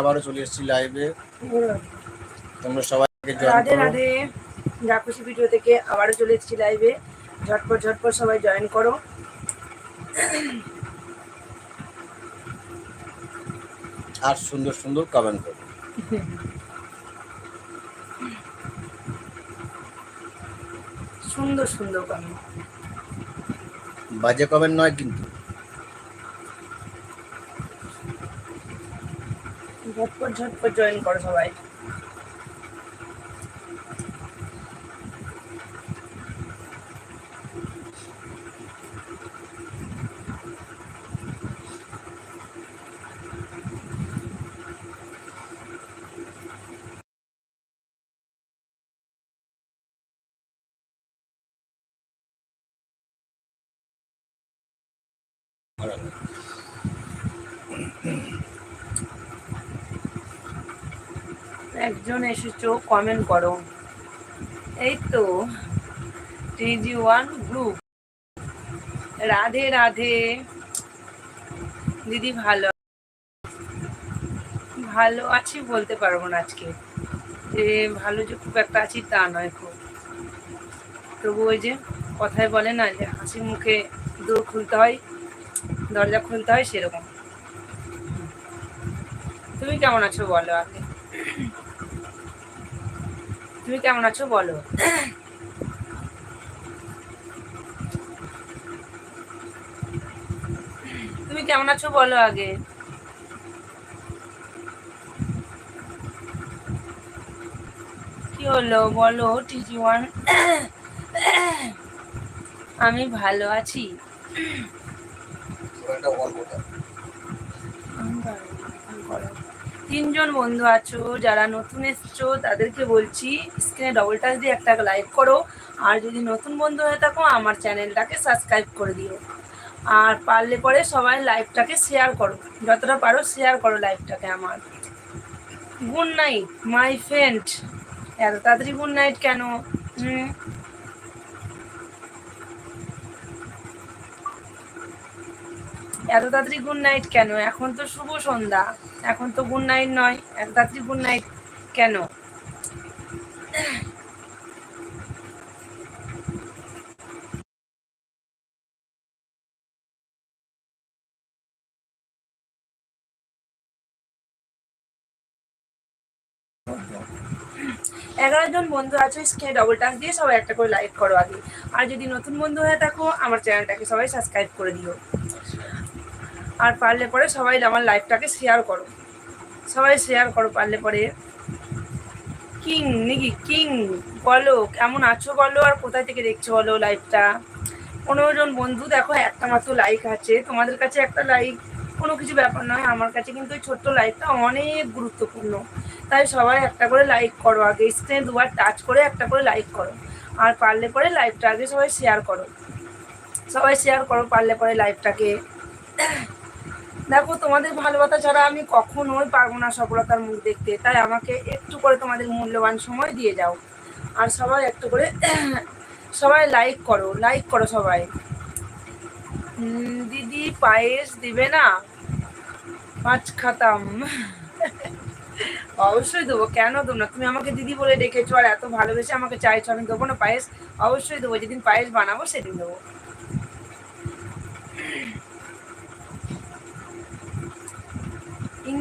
আবারও চলে এসেছি লাইভে তোমরা সবাইকে রাধে রাধে। জাকুশি ভিডিও থেকে আবারও চলে এসেছি লাইভে ঝটপট ঝটপট সবাই জয়েন করো। আর সুন্দর সুন্দর কমেন্ট করো। সুন্দর সুন্দর কমেন্ট বাজে কমেন্ট নয় কিন্তু। ঝটপট ঝটপট জয়েন করো সবাই। এসেছ কমেন্ট করো। এই তো TG one group Radhe Radhe. দিদি ভালো ভালো আছি বলতে পারব না আজকে। যে ভালো যে খুব একটা আছি তা নয় খুব। তবু ওই যে কথায় বলে না যে হাসি মুখে দূর খুলতে হয়, দরজা খুলতে হয় সেরকম। তুমি কেমন আছো বলো আগে? তুমি কেমন আছো বলো। তুমি কেমন আছো বলো আগে। কি হলো বলো টিজি ওয়ান। আমি ভালো আছি। তিনজন বন্ধু আছো, যারা নতুন এসছো, তাদেরকে বলছি, স্ক্রিনে ডবল টাচ দিয়ে একটা লাইক করো। আর যদি নতুন বন্ধু হয়ে থাকো, আমার চ্যানেলটাকে সাবস্ক্রাইব করে দিও। আর পারলে পরে সবাই লাইভটাকে শেয়ার করো। যতটা পারো শেয়ার করো লাইভটাকে আমার। গুড নাইট মাই ফ্রেন্ড এত তাড়াতাড়ি গুড নাইট কেন? হুম? এত তাড়াতাড়ি গুড নাইট কেন? এখন তো শুভ সন্ধ্যা। এখন তো গুড নাইট নয়, এত তাড়াতাড়ি গুড নাইট কেন? এগারো জন বন্ধু আছে স্ক্রিনে ডবল টাচ দিয়ে সবাই একটা করে লাইক করো আগে। আর যদি নতুন বন্ধু হয়ে থাকো, আমার চ্যানেলটাকে সবাই সাবস্ক্রাইব করে দিও। আর পারলে পরে সবাই আমার লাইফটাকে শেয়ার করো। সবাই শেয়ার করো পারলে পরে। কিং নাকি কিং বলো, কেমন আছো বলো? আর কোথায় থেকে দেখছ বলো লাইভটা পনেরো জন বন্ধু, দেখো, একটা মাত্র লাইক আছে। তোমাদের কাছে একটা লাইক কোনো কিছু ব্যাপার নয়। আমার কাছে কিন্তু ওই ছোট্ট লাইকটা অনেক গুরুত্বপূর্ণ। তাই সবাই একটা করে লাইক করো। আগে স্ক্রিনে দুবার টাচ করে একটা করে লাইক করো। আর পারলে পরে লাইভটা আগে সবাই শেয়ার করো। সবাই শেয়ার করো পারলে পরে লাইভটাকে দেখো, তোমাদের ভালোবাসা ছাড়া আমি কখনোই পারব না সফলতার মুখ দেখতে। তাই আমাকে একটু করে তোমাদের মূল্যবান সময় দিয়ে যাও। আর সবাই একটু করে সবাই লাইক করো লাইক করো সবাই। দিদি পায়েস দিবে না? পাঁচ খাতাম। অবশ্যই দেবো। কেন দেবো না? তুমি আমাকে দিদি বলে ডেকেছো আর এত ভালোবেসে আমাকে চাইছো, আমি দেবো না পায়েস? অবশ্যই দেবো। যেদিন পায়েস বানাবো, সেদিন দেবো।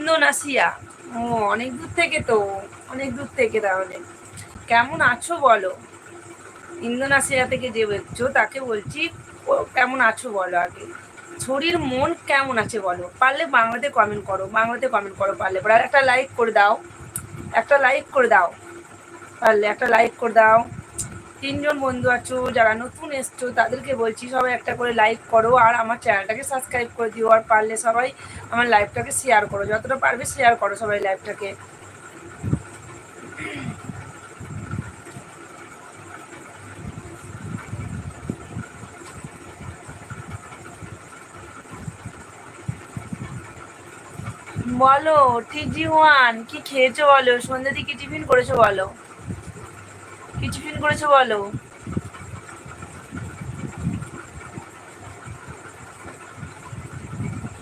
ইন্দোনেশিয়া। ও, অনেক দূর থেকে তো, অনেক দূর থেকে তাহলে। কেমন আছো বলো? ইন্দোনেশিয়া থেকে যে বলছো, তাকে বলছি কেমন আছো বলো আগে। শরীর মন কেমন আছে বলো? পারলে বাংলাতে কমেন্ট করো, বাংলাতে কমেন্ট করো পারলে। একটা লাইক করে দাও, একটা লাইক করে দাও, পারলে একটা লাইক করে দাও। তিনজন বন্ধু আছো, যারা নতুন এসছো, তাদেরকে বলছি সবাই একটা করে লাইক করো আর আমার চ্যানেলটাকে সাবস্ক্রাইব করে দিও আর পারলে সবাই আমার লাইভটাকে শেয়ার করো। যতটা পারবে শেয়ার করো সবাই লাইভটাকে বলো টিজি ওয়ান কি খেয়েছো বলো? সন্ধ্যা দিকে টিফিন করেছ বলো? কি করেছ বলো।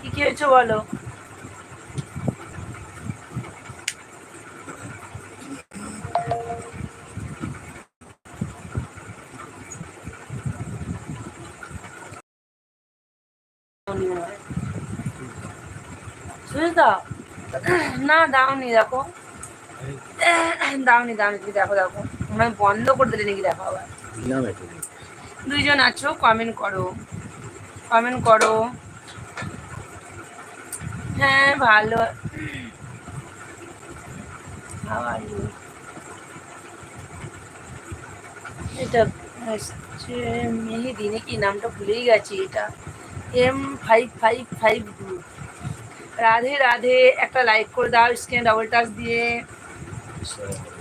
কি কি হয়েছো বলো। না না দাওনি দেখো। দাওনি দাওনি, তুমি দেখো দেখো। আমি বন্ধ করে দিলে নাকি দেখো আবার। দুইজন আছো কমেন্ট করো। কমেন্ট করো। হ্যাঁ ভালো? এটা হচ্ছে মেহেদি নাকি? নামটা ভুলেই গেছি এটা। M five five five group Radhe Radhe একটা লাইক করে দাও স্ক্রিনে ডাবল টাচ দিয়ে।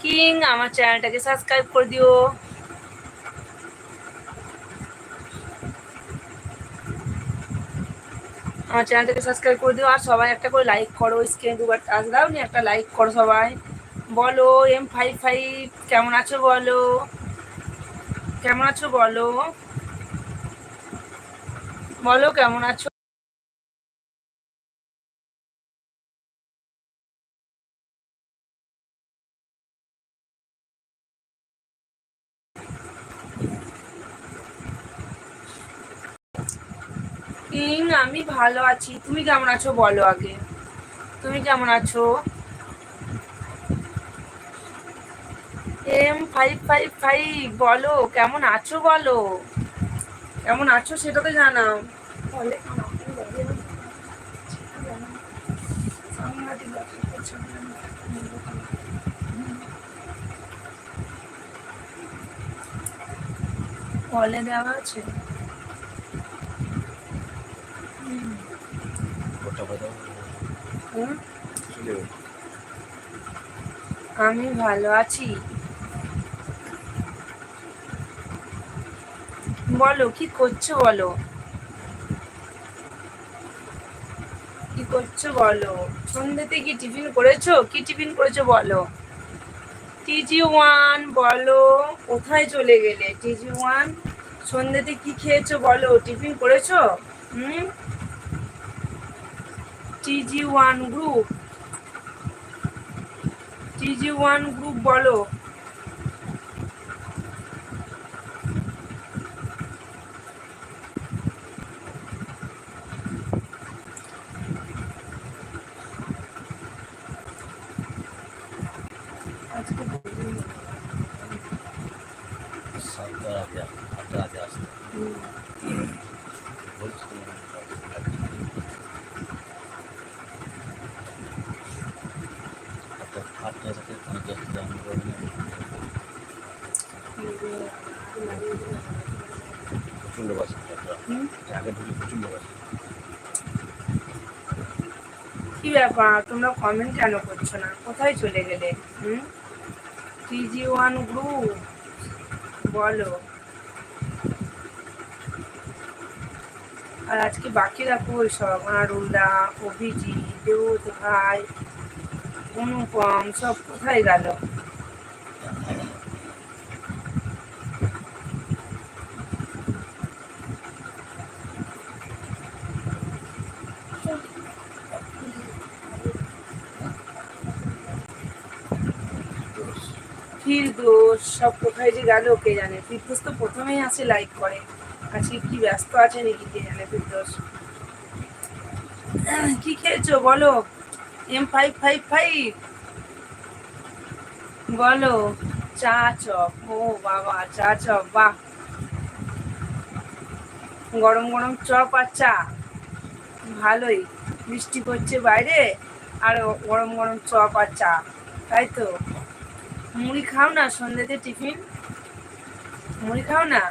কিং, আমার চ্যানেলটাকে সাবস্ক্রাইব করে দিও। আমার চ্যানেলটাকে সাবস্ক্রাইব করে দিও আর সবাই একটা করে লাইক করো স্ক্রিনে দুবার টাচ দাও নি একটা লাইক করো সবাই। বলো এম ফাইভ ফাইভ কেমন আছো বলো? কেমন আছো বলো? বলো কেমন আছো? কিং, আমি ভালো আছি। তুমি কেমন আছো বলো আগে। তুমি কেমন আছো? এম ফাইভ ফাইভ ফাইভ বলো, কেমন আছো বলো? কেমন আছো সেটা তো জানাও। কলে দেওয়া আছে ওটা কথা হুম চলে গেল। আমি ভালো আছি। বলো কি করছ বলো? কি করছ বলো? সন্ধ্যেতে কি টিফিন করেছ? কি টিফিন করেছ বলো? টিজি ওয়ান বলো কোথায় চলে গেলে? টিজি ওয়ান সন্ধ্যেতে কি খেয়েছো বলো? টিফিন করেছ? হুম? TG one group TG one group বলো। আজকে সাতটা আগে আটটা আগে আসতে বলছি আটটা আটটা থেকে পঞ্চাশ দাম করে প্রচণ্ড বাসে কি ব্যাপার? তোমরা কমেন্ট কেন করছ না? কোথায় চলে গেলে? ওয়ান গ্রুপ বলো। আর আজকে বাকি রাখব সব আরুলদা, অভিজিৎ, দেউত ভাই, অনুপম, সব কোথায় গেল? সব কোথায় যে গেল, কে জানে? ফিরদোস তো প্রথমেই আসে লাইক করে। আজকে কি ব্যস্ত আছে নাকি কে জানে ফিরদোস? কি খেয়েছো বলো? এম ফাইভ ফাইভ ফাইভ বলো, চা চপ। ও বাবা, চা চপ, বাহ। গরম গরম চপ আর চা। ভালোই বৃষ্টি পড়ছে বাইরে, আর গরম গরম চপ আর চা, তাই তো? মুড়ি খাও না সন্ধ্যেতে টিফিন? মুড়ি খাও না?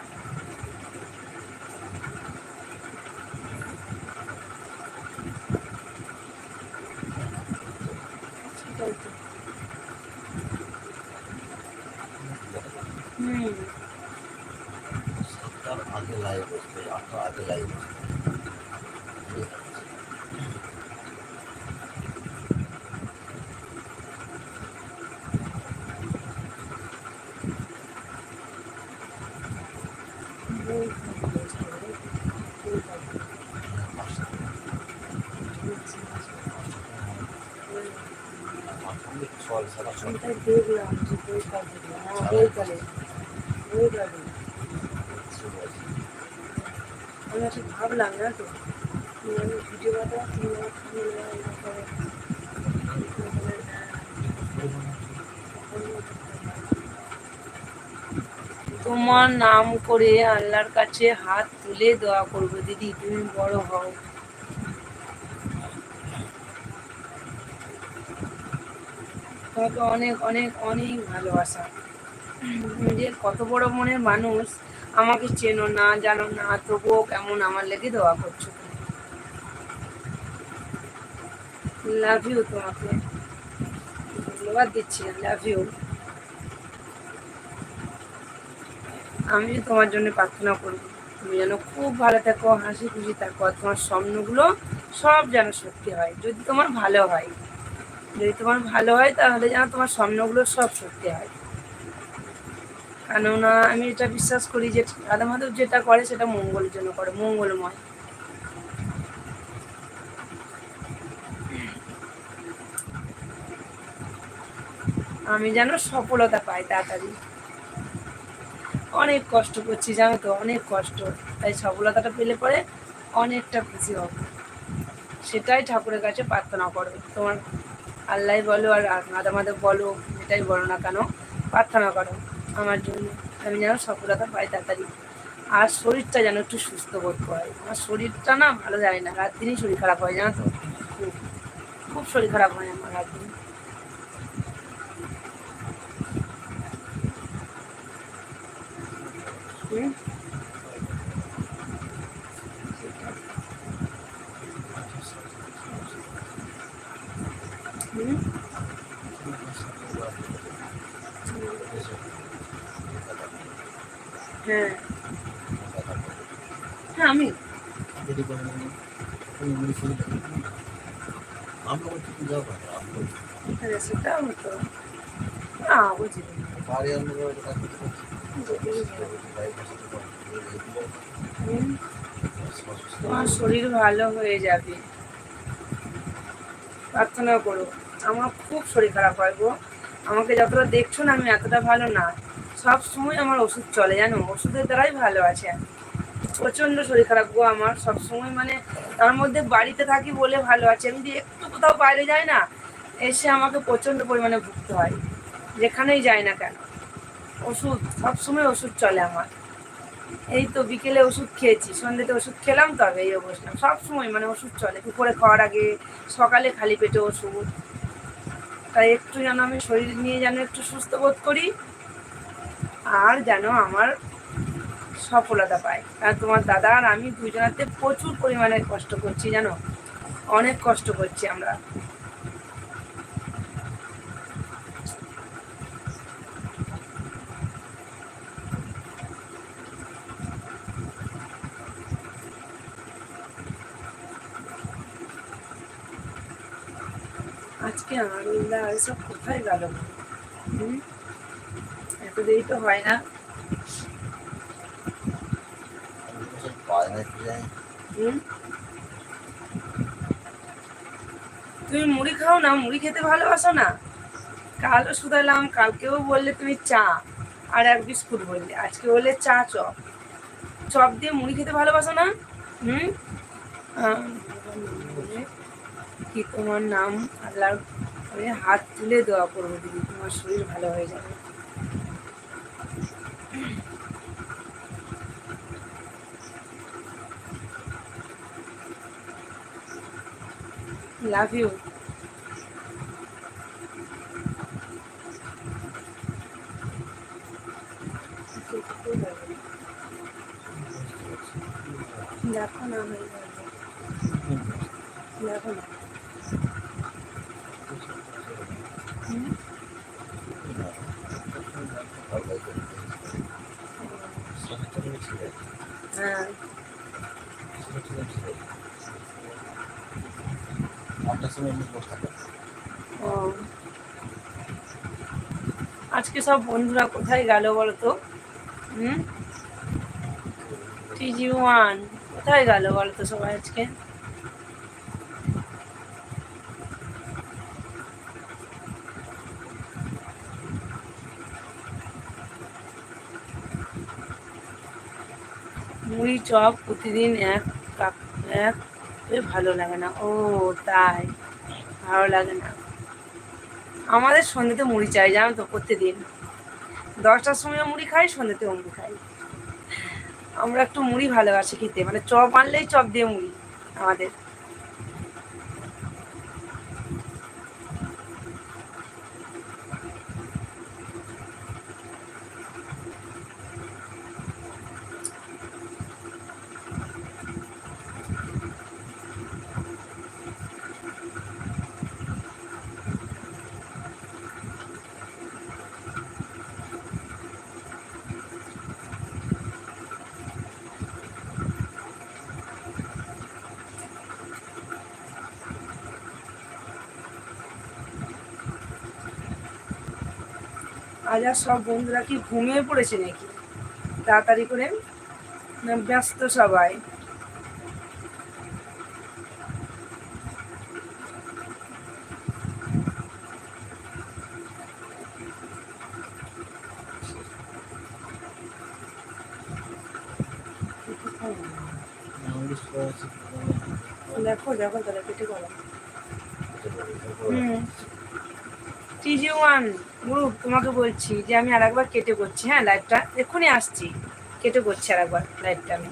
ভাবলাম না তোমার নাম করে আল্লাহর কাছে হাত তুলে দোয়া করব, দিদি। তুমি বড় হও। তোমাকে অনেক অনেক অনেক ভালোবাসা। নিজের কত বড় মনের মানুষ আমাকে চেনো না, জানো না, তবুও কেমন আমার লেগে দোয়া করছ। লাভ ইউ তোমাকে। ধন্যবাদ দিচ্ছি লাভ ইউ আমি তোমার জন্য প্রার্থনা করব। তুমি যেন খুব ভালো থাকো, হাসি খুশি থাকো, আর তোমার স্বপ্নগুলো সব যেন সত্যি হয়, যদি তোমার ভালো হয়। যদি তোমার ভালো হয় তাহলে যেন তোমার স্বপ্নগুলো সব সত্যি হয়। কেননা আমি এটা বিশ্বাস করি যে রাধা মাধব যেটা করে সেটা মঙ্গলের জন্য করে, মঙ্গলময়। আমি যেন সফলতা পাই তাড়াতাড়ি। অনেক কষ্ট করছি, জানো তো, অনেক কষ্ট। তাই সফলতাটা পেলে পরে অনেকটা খুশি হব। সেটাই ঠাকুরের কাছে প্রার্থনা করো। তোমার আল্লাহ বলো আর মাদা মাদা বলো যেটাই বলো না কেন? প্রার্থনা করো আমার জন্য। আমি যেন সফলতা পাই তাড়াতাড়ি। আর শরীরটা যেন একটু সুস্থ বোধ করে। আমার শরীরটা না ভালো যায় না, রাত দিনই শরীর খারাপ হয়, জানো তো? খুব খুব শরীর খারাপ হয় আমার রাত দিন। হুম? হ্যাঁ। হ্যাঁ আমি। তোমার শরীর ভালো হয়ে যাবে। প্রার্থনা করো। আমার খুব শরীর খারাপ হয় গো। আমাকে যতটা দেখছ না, আমি এতটা ভালো না। সব সময় আমার ওষুধ চলে, জানো? ওষুধের দ্বারাই ভালো আছে। প্রচণ্ড শরীর খারাপ গো আমার। সব সময় মানে তার মধ্যে বাড়িতে থাকি বলে ভালো আছে। আমি যদি একটু কোথাও বাইরে যাই না, এসে আমাকে প্রচণ্ড পরিমাণে ভুগতে হয়। যেখানেই যাই না কেন। ওষুধ, সব সময় ওষুধ চলে আমার। এই তো বিকেলে ওষুধ খেয়েছি। সন্ধ্যেতে ওষুধ খেলাম তবে এই অবস্থা। সব সময় মানে ওষুধ চলে। দুপুরে খাওয়ার আগে সকালে খালি পেটে ওষুধ। তাই একটু যেন আমি শরীর নিয়ে যেন একটু সুস্থ বোধ করি আর যেন আমার সফলতা পাই। কারণ তোমার দাদা আর আমি দুজনাতে প্রচুর পরিমাণে কষ্ট করছি জানো? অনেক কষ্ট করছি আমরা আজকে আনন্দা এসব কোথায় গেল? এত দেরি তো হয় না। তুমি মুড়ি খাও না? মুড়ি খেতে ভালোবাসো না? কালও শুধালাম, কালকেও বললে তুমি চা, আর এক বিস্কুট বললে। আজকে বললে চা চপ। চপ দিয়ে মুড়ি খেতে ভালোবাসো না? হুম? কি তোমার নাম? আল্লাহর করে হাত তুলে দোয়া করব দিদি তোমার শরীর ভালো হয়ে যাবে। লাভ ইউ দেখো না হয়ে যাবে দেখো না হুম? হ্যাঁ ও আজকে সব বন্ধুরা কোথায় গেল বলো তো হুম কোথায় গেল বলো তো সবাই আজকে? মুড়ি চপ প্রতিদিন এক এক ভালো লাগে না। ও, তাই। ভালো লাগে না। আমাদের সন্ধ্যেতে মুড়ি চাই, জানো তো প্রত্যেকদিন দশটার সময় মুড়ি খাই সন্ধ্যেতেও মুড়ি খাই। আমরা একটু মুড়ি ভালোবাসি খেতে মানে চপ আনলেই চপ দিয়ে মুড়ি আমাদের। আজ আর সব বন্ধুরা কি ঘুমিয়ে পড়েছে নাকি? তাড়াতাড়ি করে ব্যস্ত সবাই। দেখো দেখো তাহলে, কেটে করো হুম টিজি ওয়ান তোমাকে বলছি যে আমি আর একবার কেটে করছি হ্যাঁ লাইভটা এক্ষুনি আসছি। কেটে করছি আর একবার লাইভটা আমি।